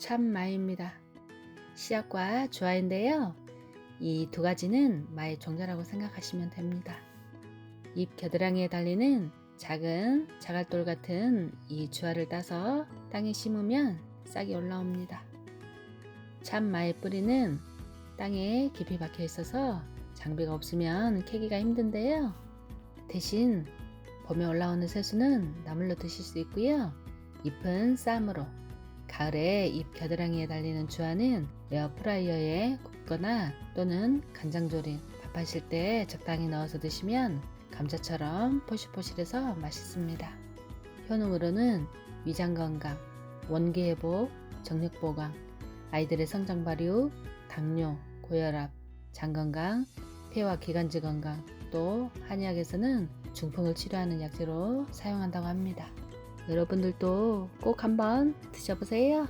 참마입니다. 씨앗과 주화인데요. 이 두 가지는 마의 종자라고 생각하시면 됩니다. 잎 겨드랑이에 달리는 작은 자갈돌 같은 이 주화를 따서 땅에 심으면 싹이 올라옵니다. 참마의 뿌리는 땅에 깊이 박혀 있어서 장비가 없으면 캐기가 힘든데요. 대신 봄에 올라오는 새수는 나물로 드실 수 있고요. 잎은 쌈으로 가을에 잎 겨드랑이에 달리는 주화는 에어프라이어에 굽거나 또는 간장조림 밥하실 때 적당히 넣어서 드시면 감자처럼 포실포실해서 맛있습니다. 효능으로는 위장 건강, 원기 회복, 정력 보강, 아이들의 성장 발육, 당뇨, 고혈압, 장 건강, 폐와 기관지 건강, 또 한의학에서는 중풍을 치료하는 약재로 사용한다고 합니다. 여러분들도 꼭 한번 드셔보세요.